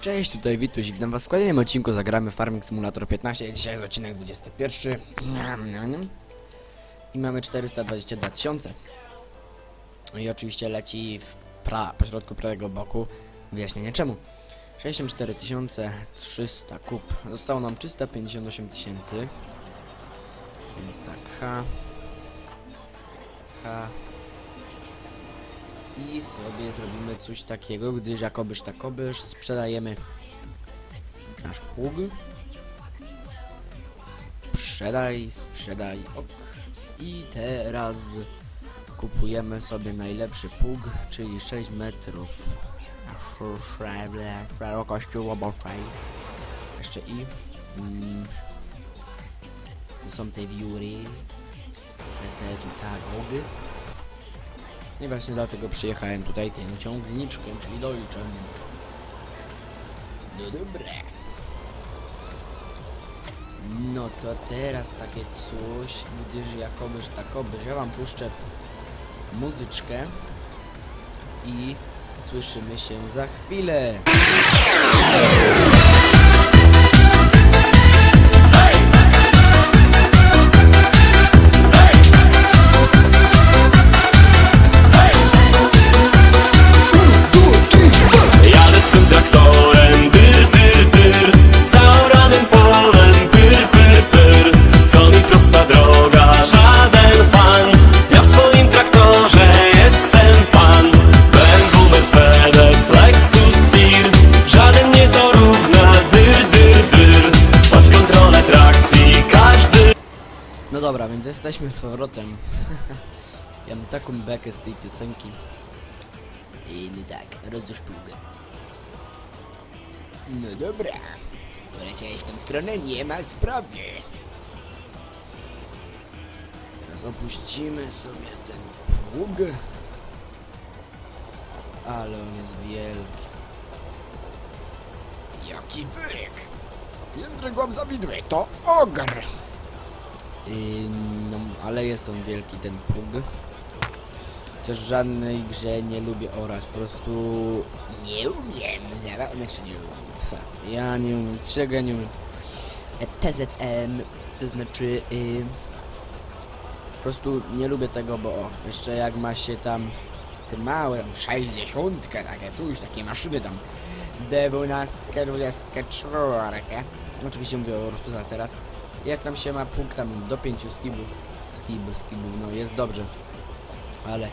Cześć, tutaj Wituś, witam was w kolejnym odcinku Zagramy Farming Simulator 15, dzisiaj jest odcinek 21 Niam, niam, niam. I mamy 422 tysiące. No i oczywiście leci w pra, pośrodku prawego boku wyjaśnienie czemu. 64 300 kup, zostało nam 358 tysięcy. Więc tak, H H i sobie zrobimy coś takiego, gdyż jakobyż takobyż sprzedajemy nasz pług. Sprzedaj, sprzedaj, ok. I teraz kupujemy sobie najlepszy pług, czyli 6 metrów szerokości roboczej. Jeszcze i mm, są te wióry. Które sobie robię. I właśnie dlatego przyjechałem tutaj tym ciągniczkiem, czyli doliczem. No dobra. No to teraz takie coś, gdyż jakobyż takobyż, ja wam puszczę muzyczkę i słyszymy się za chwilę. Jesteśmy z powrotem. ja mam taką bekę z tej piosenki. I no tak, rozdłuż pługę. No dobra. Poleciałeś w tą stronę, nie ma sprawy. Teraz opuścimy sobie ten pług. Ale on jest wielki. Jaki byk! Jędrek łam zawidły, to ogr! No, ale jest on wielki ten pług. Też w żadnej grze nie lubię orać, po prostu nie umiem. Znaczy nie umiem. Ja nie umiem. Czego nie umiem? E, PZM, to znaczy yy, po prostu nie lubię tego, bo o, jeszcze jak ma się tam te małe, 60, takie coś, takie maszyny tam, D12, 24, oczywiście mówię o Ursusach teraz, jak tam się ma punkt tam do 5 skibów, skibów, skibów, no jest dobrze, ale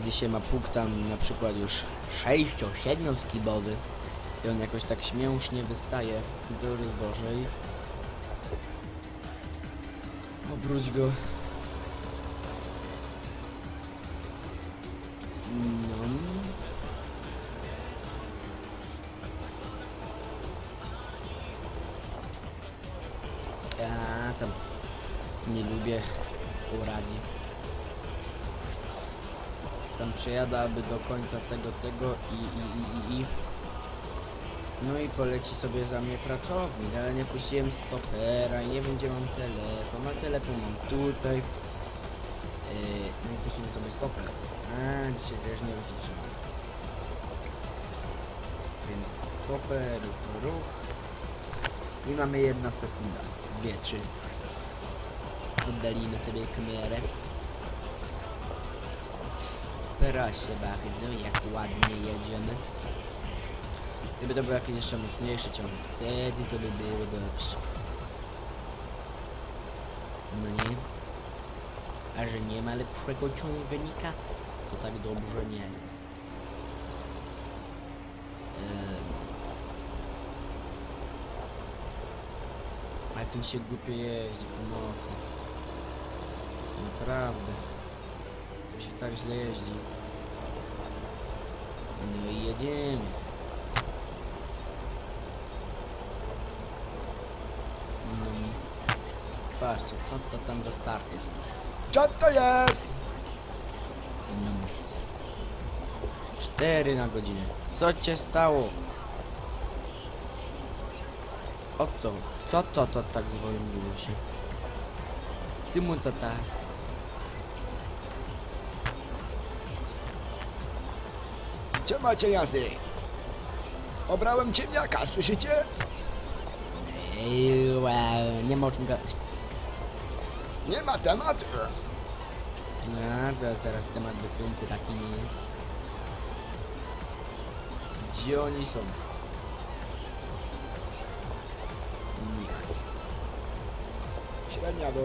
gdy się ma punkt tam na przykład już 6-7 skibowy i on jakoś tak śmiesznie wystaje, to już jest gorzej. Obróć go. Tam nie lubię uradzi. Tam przejada aby do końca tego, tego i, i, i, i. No i poleci sobie za mnie pracownik, ale nie puściłem stopera i nie wiem gdzie mam telefon, a telefon mam tutaj. Yy, no i puściłem sobie stoper. A, dzisiaj też nie wyciszyłem. Więc stoper, ruch. I mamy jedna sekunda. Dwie, trzy. Oddalimy sobie kamerę. Proszę bardzo, jak ładnie jedziemy. Gdyby to był jakiś jeszcze mocniejszy ciąg, wtedy to by było dobrze. No nie? A że nie ma lepszego ciągnika, to tak dobrze nie jest. Em. Ale tym się głupio jeździ pomocy. Naprawdę. Tym się tak źle jeździ. No i jedziemy. No i patrzcie, co to tam za start jest. Co to jest? No. 4 na godzinę. Co cię stało? O co? Co to to tak zwolniło się? Czemu to tak? Gdzie macie jazy? Obrałem ciemniaka, słyszycie? Ej, wow, nie ma o czym gadać. Nie ma tematu. No, to zaraz temat wykręcę taki. Gdzie oni są? Nijak. Średnia, bo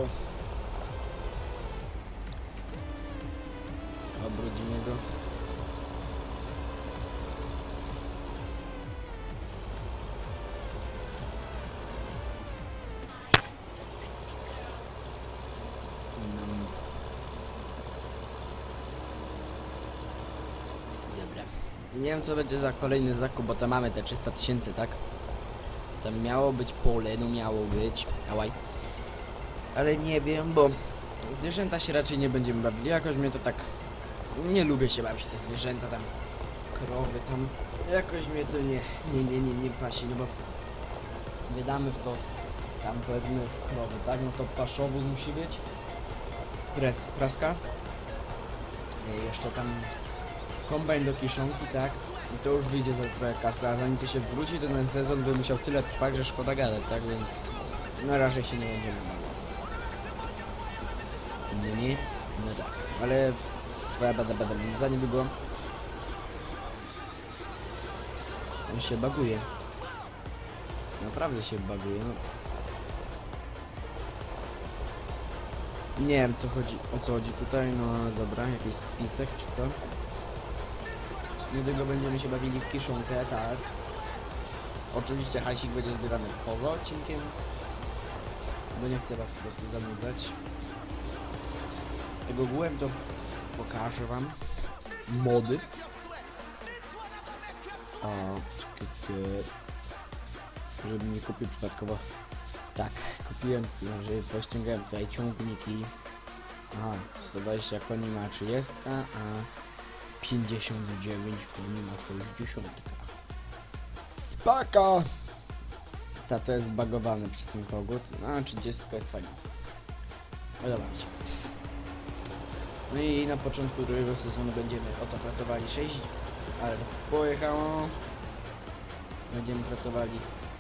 Obrudzimy go. Nie wiem co będzie za kolejny zakup, bo tam mamy te 300 tysięcy, tak? Tam miało być pole, no miało być. Ałaj. Ale nie wiem, bo zwierzęta się raczej nie będziemy bawili. Jakoś mnie to tak nie lubię się bawić te zwierzęta tam, krowy tam. Jakoś mnie to nie, nie, nie, nie, nie pasi, no bo wydamy w to tam powiedzmy w krowy, tak? No to paszowóz musi być. Pres, praska. Jeszcze tam kombajn do kiszonki, tak? I to już wyjdzie za trochę kasy, a zanim to się wróci, to ten sezon by musiał tyle trwać, że szkoda gadać, tak? Więc na razie się nie będziemy bawić. No nie? No tak, ale bada, bada. za niedługo on się baguje. Naprawdę się baguje, no. Nie wiem co chodzi, o co chodzi tutaj, no dobra, jakiś spisek czy co? Niedługo będziemy się bawili w kiszonkę, tak. Oczywiście hajsik będzie zbierany poza odcinkiem, bo nie chcę was po prostu zanudzać. Jak ogółem to pokażę wam mody. O, czekajcie. Żeby nie kupił przypadkowo. Tak, kupiłem, znaczy pościągałem tutaj ciągniki. Aha, 120 koni ma 30, a 59 koni ma 60. spaka. Ta to jest bagowany przez ten kogut, no, a 30 jest fajna. Podoba się. No i na początku drugiego sezonu będziemy oto pracowali 6, ale to pojechało. Będziemy pracowali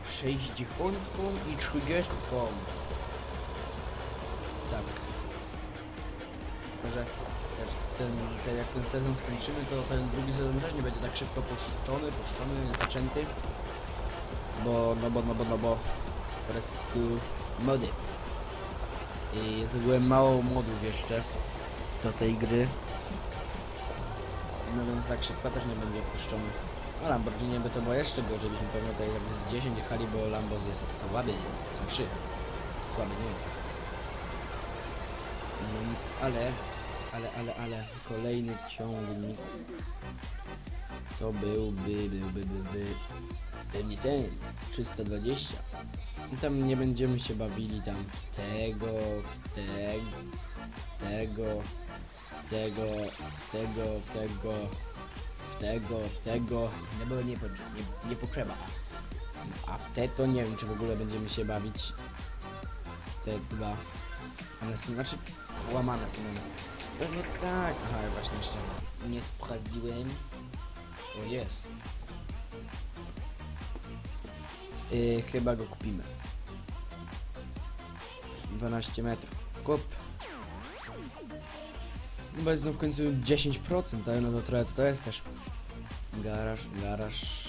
60 i 30. Tak. Też ten, ten, jak ten sezon skończymy, to ten drugi sezon też nie będzie tak szybko puszczony, puszczony, zaczęty. Bo, no bo, no bo, no bo po prostu mody. I jest mało modów jeszcze do tej gry. No więc tak szybko też nie będzie puszczony. No Lamborghini by to było jeszcze gorzej, byśmy pewnie tutaj jak z 10 jechali, bo Lambos jest słaby, słabszy. Słaby nie jest. No, ale, ale, ale, ale, kolejny ciągnik to byłby, byłby, byłby pewnie ten 320. I tam nie będziemy się bawili tam w tego, w tego, w tego, w tego, w tego, w tego, w tego, w tego, no bo nie, nie, nie potrzeba. A w te to nie wiem, czy w ogóle będziemy się bawić. W te dwa. One są, znaczy, łamane są one. Pewnie tak. Aha, właśnie jeszcze nie sprawdziłem. O jest. Yy, chyba go kupimy. 12 metrów. Kup. No Bo jest no w końcu 10%, ale no to trochę to, to jest też. Garaż, garaż.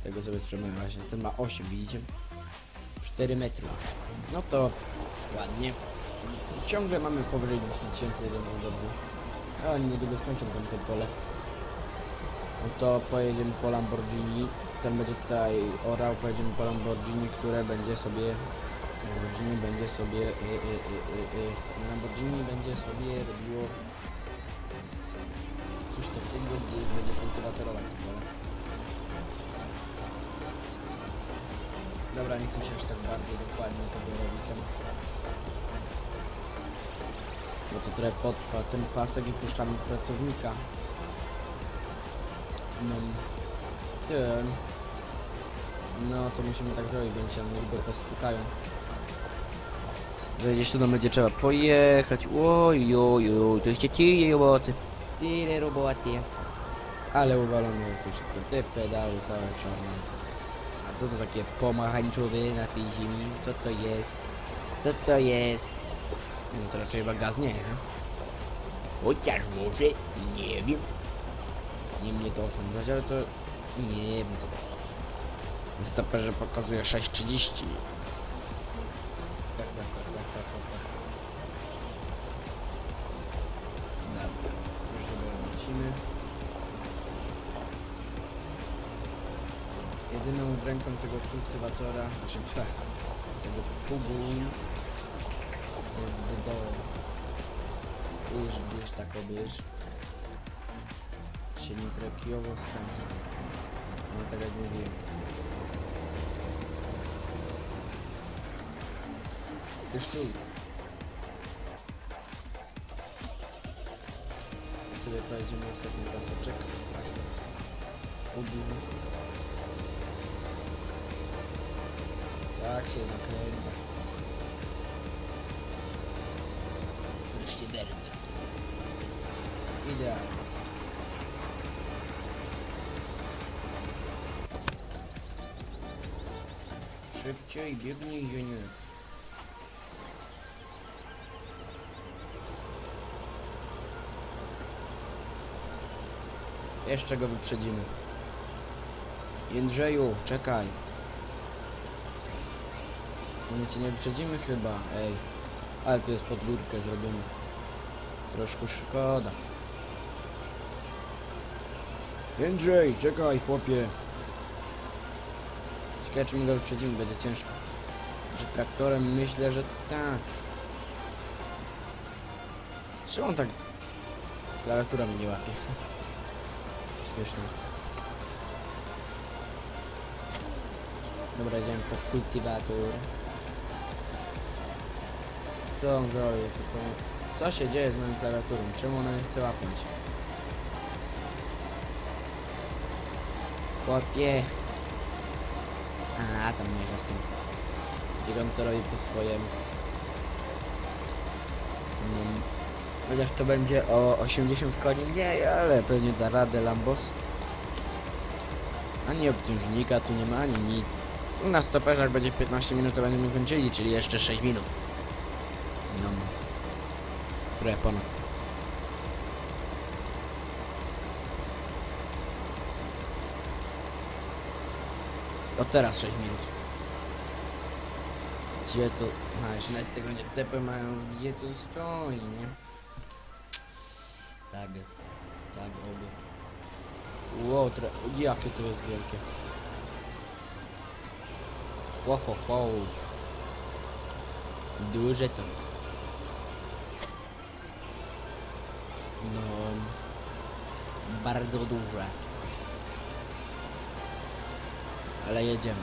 E, tego sobie sprzedamy właśnie. Ten ma 8, widzicie? 4 metry już. No to ładnie. Ciągle mamy powyżej 200 tysięcy, więc jest dobrze. A oni niedługo skończą tam to pole. No to pojedziemy po Lamborghini. Ten będzie tutaj orał, pojedziemy po Lamborghini, które będzie sobie Lamborghini będzie sobie y, y, y, y, y, Lamborghini będzie sobie robiło coś takiego, gdzie już będzie kultywatorować to pole. Dobra, nie chcę się aż tak bardzo dokładnie tego robić. Bo to trochę potrwa ten pasek i puszczamy pracownika. No, ten. No to musimy tak zrobić, bo oni się niedługo postukają. Jeszcze tam będzie trzeba pojechać. Oj, oj, oj, to jeszcze tyle roboty. Tyle roboty jest. Ale uwalone jest to wszystko. Te pedały całe czarne. A co to takie pomarańczowe na tej ziemi? Co to jest? Co to jest? Nie, to raczej chyba gaz nie jest, no? Chociaż może, nie wiem. Nie mnie to osądzać, ale to nie wiem co to. Stoperze pokazuje 6.30. Tak, tak, tak, tak, tak, tak, tak. Dobra, już sobie lecimy. Jedyną ręką tego kultywatora, znaczy tego pługu jest do iż gdzieś tak obierz się nie trafiło skansa. No tak jak mówiłem. Ty sztuj. Sobie pojedziemy ostatni paseczek. Ups. Tak się nakręca. Wreszcie bardzo. Idealnie. Szybciej biegnij, Junior. Jeszcze go wyprzedzimy. Jędrzeju, czekaj. My cię nie wyprzedzimy chyba, ej. Ale tu jest pod górkę zrobione. Troszkę szkoda. Jędrzej, czekaj, chłopie. Ciekawe czy my go wyprzedzimy, będzie ciężko. Czy traktorem? Myślę, że tak. Czemu on tak... Klawiatura mi nie łapie. Śmieszne. Dobra, idziemy po kultywator. Co on zrobił? Tylko... Co się dzieje z moją klawiaturą? Czemu ona nie chce łapać? Chłopie! A, tam mierza z tym. I on to robi po swojemu. No, chociaż to będzie o 80 koni mniej, ale pewnie da radę Lambos. Ani obciążnika tu nie ma, ani nic. Na stoperzach będzie 15 minut, to będziemy kończyli, czyli jeszcze 6 minut. Trochę ponad. Od teraz 6 minut. Gdzie to... A, jeszcze nawet tego nie tepy mają gdzie to stoi, nie? Tak, tak, obie. Ło, tre... jakie to jest wielkie. Ho, ho, ho. Duże to. No... Bardzo duże. Ale jedziemy.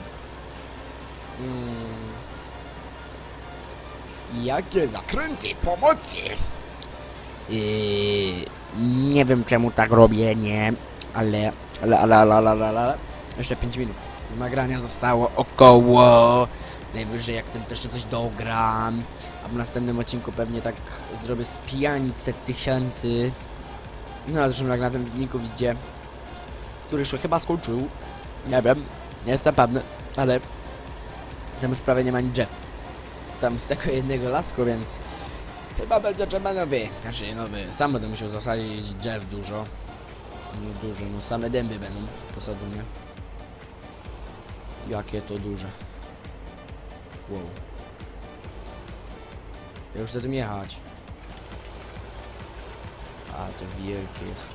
Mm. Jakie zakręty, pomocy! Yy, nie wiem czemu tak robię, nie, ale, ale, ale, ale, ale, ale, ale. jeszcze 5 minut. Nagrania zostało około, najwyżej jak ten też coś dogram, a w następnym odcinku pewnie tak zrobię z 500 tysięcy. No, a zresztą jak na tym filmiku widzicie, który już chyba skończył, nie wiem, nie jestem pewny, ale tam już prawie nie ma ani drzew. Tam z tego jednego lasku, więc Chyba będzie trzeba nowy. Znaczy nowy. Sam będę musiał zasadzić drzew dużo. No dużo, no same dęby będą posadzone. Jakie to duże. Wow. Ja już za tym jechać. A to wielkie jest.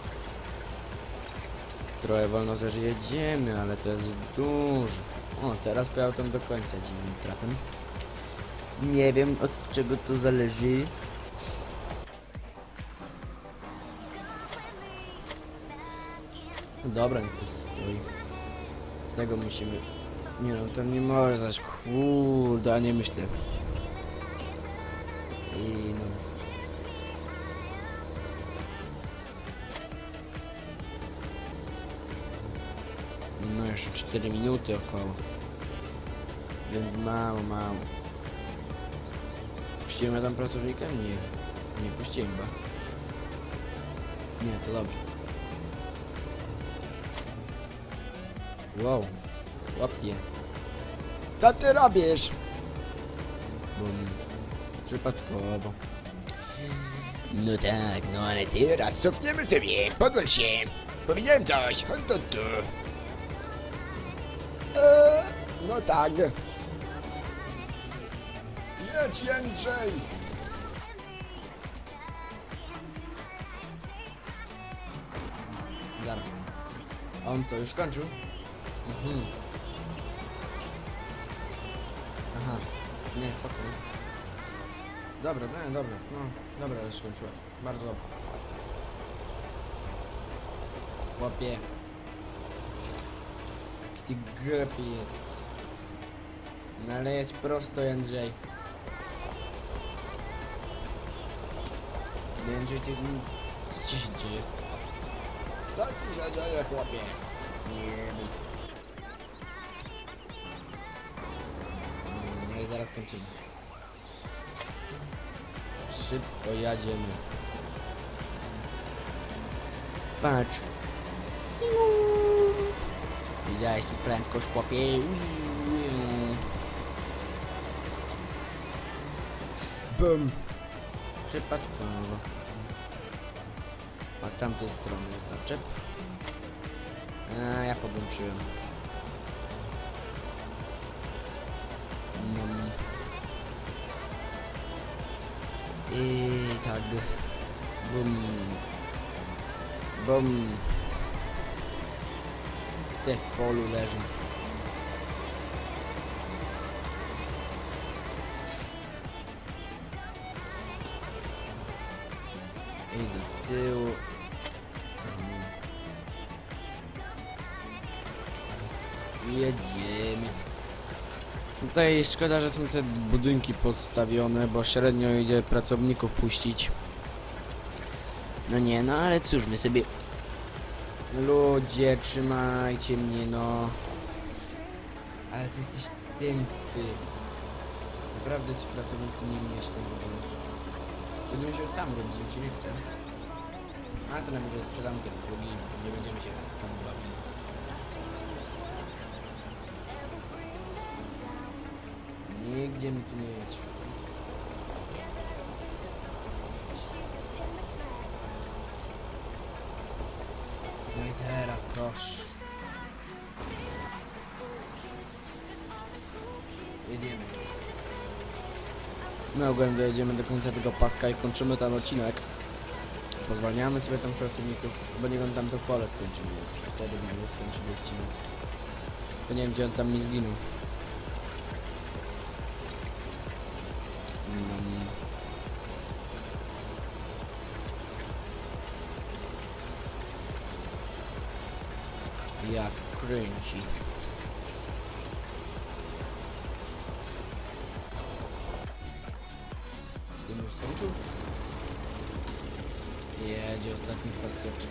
Trochę wolno też jedziemy, ale to jest duży. O, teraz pojechał tam do końca dziwnym trafem. Nie wiem od czego to zależy. No Dobra, to stoi. Tego musimy... Nie no, to nie może zaś kurde, nie myślę. Jeszcze 4 minuty około. Więc mało, mało. Puściłem tam pracownika? Nie. Nie puściłem chyba. Nie, to dobrze. Wow. Łapie. Co ty robisz? Bum. Przypadkowo. No tak, no ale teraz cofniemy sobie. Podłącz się. Powiedziałem coś. Chodź tu. No tak. Jedź, Jędrzej. Zaraz. A on co, już kończył? Mhm. Aha. Nie, spokojnie. Dobra, no dobra, no. Dobra, już skończyłeś. Bardzo dobrze. Chłopie. Jaki ty jest. Nalejeć prosto, Jędrzej. Jędrzej, ty... Co ci się dzieje? Co ci się dzieje, chłopie? Nie wiem. No i zaraz kończymy. Szybko jadziemy. Patrz. Widziałeś tu prędkość chłopie? Bum. Przypadkowo. A tamtej strony zaczep. A ja podłączyłem. No. I tak. Bum. Bum. Te w polu leżą. Tyłu. Mhm. Jedziemy. Tutaj szkoda, że są te budynki postawione, bo średnio idzie pracowników puścić. No nie, no ale cóż, my sobie... Ludzie, trzymajcie mnie, no. Ale ty jesteś tępy. Naprawdę ci pracownicy nie myślą bym musiał sam robić, mi się nie chce. A to najwyżej sprzedam ten drugi, nie będziemy się tam bawili. Nigdzie mi tu nie jedź. No i teraz proszę. Jedziemy. No ogólnie dojedziemy do końca tego paska i kończymy ten odcinek. Pozwalniamy sobie tam pracowników, bo niech on tam to pole skończył. Wtedy będę skończył odcinek. To nie wiem gdzie on tam mi zginął. No. Jak kręci. Paseczek.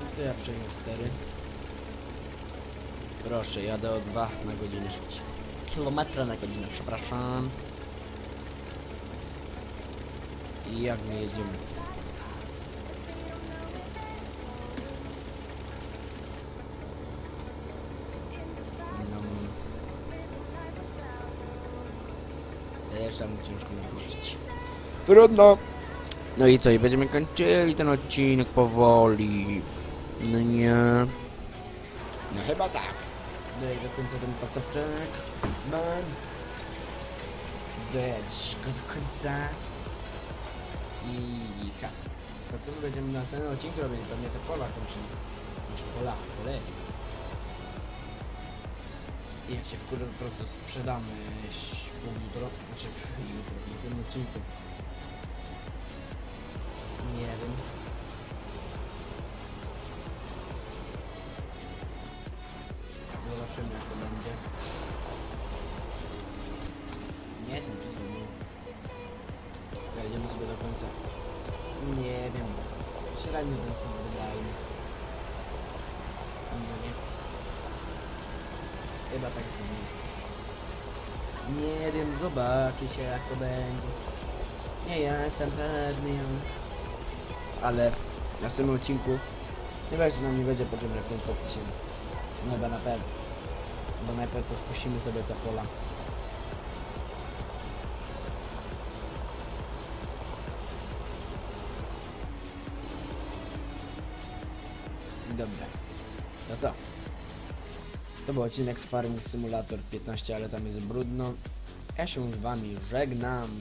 No To ja przejmę stery. Proszę, jadę o 2 na godzinę szybciej. Kilometra na godzinę, przepraszam. I jak my jedziemy? No. Też tam ciężko nawrócić. Trudno. No i co, i będziemy kończyli ten odcinek powoli. No nie. No chyba tak. Daj do końca ten paseczek. Man. Dać go do końca. I ha. To co my będziemy na następnym odcinku robić? Pewnie te pola kończymy. Znaczy pola, pole. I jak się wkurzę, po prostu sprzedamy jutro. Znaczy jutro, w następnym odcinku. Nie wiem. Zobaczymy jak to będzie. Nie tym czasem nie. Jedziemy sobie do końca. Nie wiem. Średnio ten film wydaje mi. No nie. Chyba tak zmieni. Nie wiem, zobaczy się jak to będzie. Nie jestem pewny. Ale w następnym odcinku Chyba, że nam nie będzie potrzebne 500 tysięcy. No chyba na pewno. Bo najpierw to skusimy sobie te pola. Dobra. To co? To był odcinek z Farming Simulator 15, ale tam jest brudno. Ja się z wami żegnam.